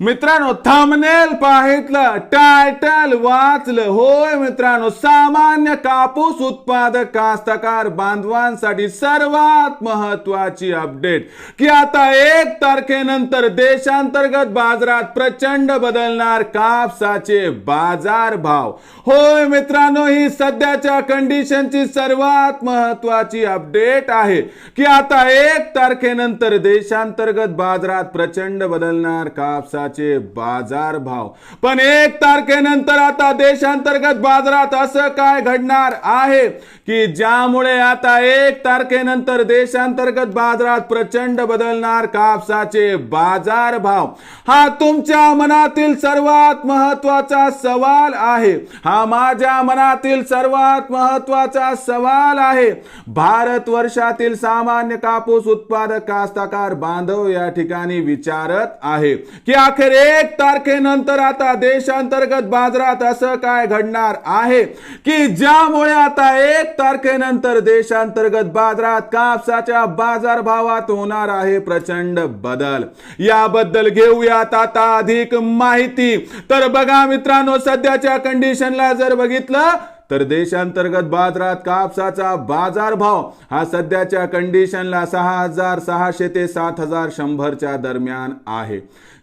मित्रांनो thumbnail पाहितलं title वाचलं. होय मित्रांनो सामान्य कापूस उत्पादक कास्तकार बांधवांसाठी सर्वात महत्वाची अपडेट की आता एक तारखेनंतर देशांतर्गत बाजारात प्रचंड बदलणार कापसाचे बाजार भाव होय मित्रांनो ही सध्याच्या कंडिशनची सर्वात महत्वाची अपडेट आहे. की आता एक तारखेनंतर देशांतर्गत बाजारात प्रचंड बदलणार कापसा सोन्याचे बाजार भाव. पण एक तारखेनंतर आता देशांतर्गत बाजारात असं काय घडणार आहे? की ज्यामुळे आता एक तारखेनंतर देशांतर्गत बाजारात प्रचंड बदलणार कापसाचे बाजार भाव? हा तुमच्या मनातील सर्वात महत्त्वाचा सवाल आहे. हा माझ्या मनातील सर्वात महत्त्वाचा सवाल आहे. भारत वर्षातील सामान्य कापूस उत्पादक कास्तकार बांधव या ठिकाणी विचारत आहे. की अखेर एक तारखेनंतर आता देशांतर्गत बाजारात असं काय घडणार आहे? की ज्यामुळे आता एक तारखेनंतर देशांतर्गत बाजारात कापसाच्या बाजार भावात होणार आहे प्रचंड बदल. याबद्दल घेऊयात आता अधिक माहिती. तर बघा मित्रांनो सध्याच्या कंडिशनला जर बघितलं तर देशांतर्गत बाजारात कापसाचा बाजार भाव हा सध्याच्या कंडिशनला सहा हजार सहाशे ते सात हजार शंभरच्या दरम्यान आहे.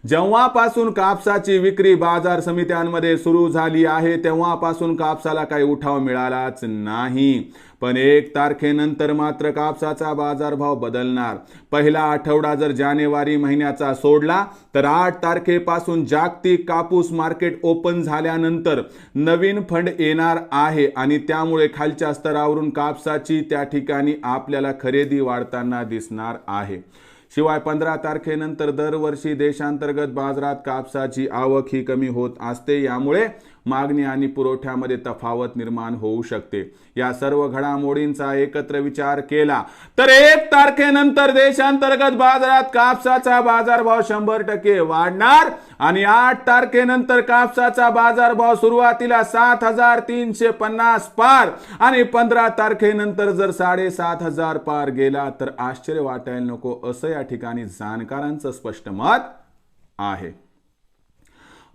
जेव्हापासून कापसाची विक्री बाजार समित्यांमध्ये सुरू झाली आहे तेव्हापासून कापसाला काही उठाव मिळालाच नाही. पण एक तारखेनंतर मात्र कापसाचा बाजारभाव बदलणार. पहिला आठवडा जर जानेवारी महिन्याचा सोडला तर आठ तारखेपासून जागतिक कापूस मार्केट ओपन झाल्यानंतर नवीन फंड येणार आहे. आणि त्यामुळे खालच्या स्तरावरून कापसाची त्या ठिकाणी आपल्याला खरेदी वाढताना दिसणार आहे. शिवाय पंधरा तारखेनंतर दरवर्षी देशांतर्गत बाजारात कापसाची आवक ही कमी होत असते. यामुळे मागणी आणि पुरवठ्यामध्ये तफावत निर्माण होऊ शकते. या सर्व घडामोडींचा एकत्र विचार केला तर एक तारखेनंतर देशांतर्गत बाजारात कापसाचा बाजारभाव शंभर टक्के वाढणार आणि आठ तारखेनंतर कापसाचा बाजारभाव सुरुवातीला सात हजार तीनशे पन्नास पार आणि पंधरा तारखेनंतर जर साडेसात हजार पार गेला तर आश्चर्य वाटायला नको असं या ठिकाणी जाणकारांचं स्पष्ट मत आहे.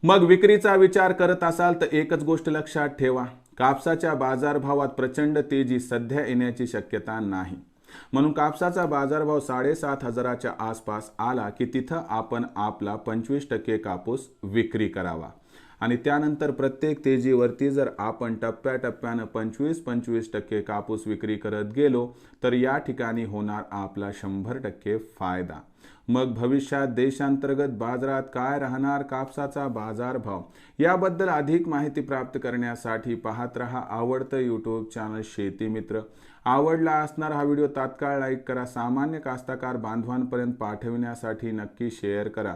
मग विक्रीचा विचार करत असाल तर एकच गोष्ट लक्षात ठेवा. कापसाच्या बाजारभावात प्रचंड तेजी सध्या येण्याची शक्यता नाही. म्हणून कापसाचा बाजारभाव साडेसात हजाराच्या आसपास आला की तिथं आपण आपला पंचवीस टक्के कापूस विक्री करावा. आणि त्यानंतर प्रत्येक तेजीवरती जर आपण टप्प्याटप्प्यानं पंचवीस पंचवीस टक्के कापूस विक्री करत गेलो तर या ठिकाणी होणार आपला शंभर टक्के फायदा. मग भविष्यात देशांतर्गत बाजारात काय राहणार कापसाचा बाजारभाव याबद्दल अधिक माहिती प्राप्त करण्यासाठी पाहत रहा आवडतं यूट्यूब चॅनल शेती मित्र. आवडला असणार हा व्हिडिओ तात्काळ लाईक करा सामान्य कास्ताकार बांधवांपर्यंत पाठविण्यासाठी नक्की शेअर करा.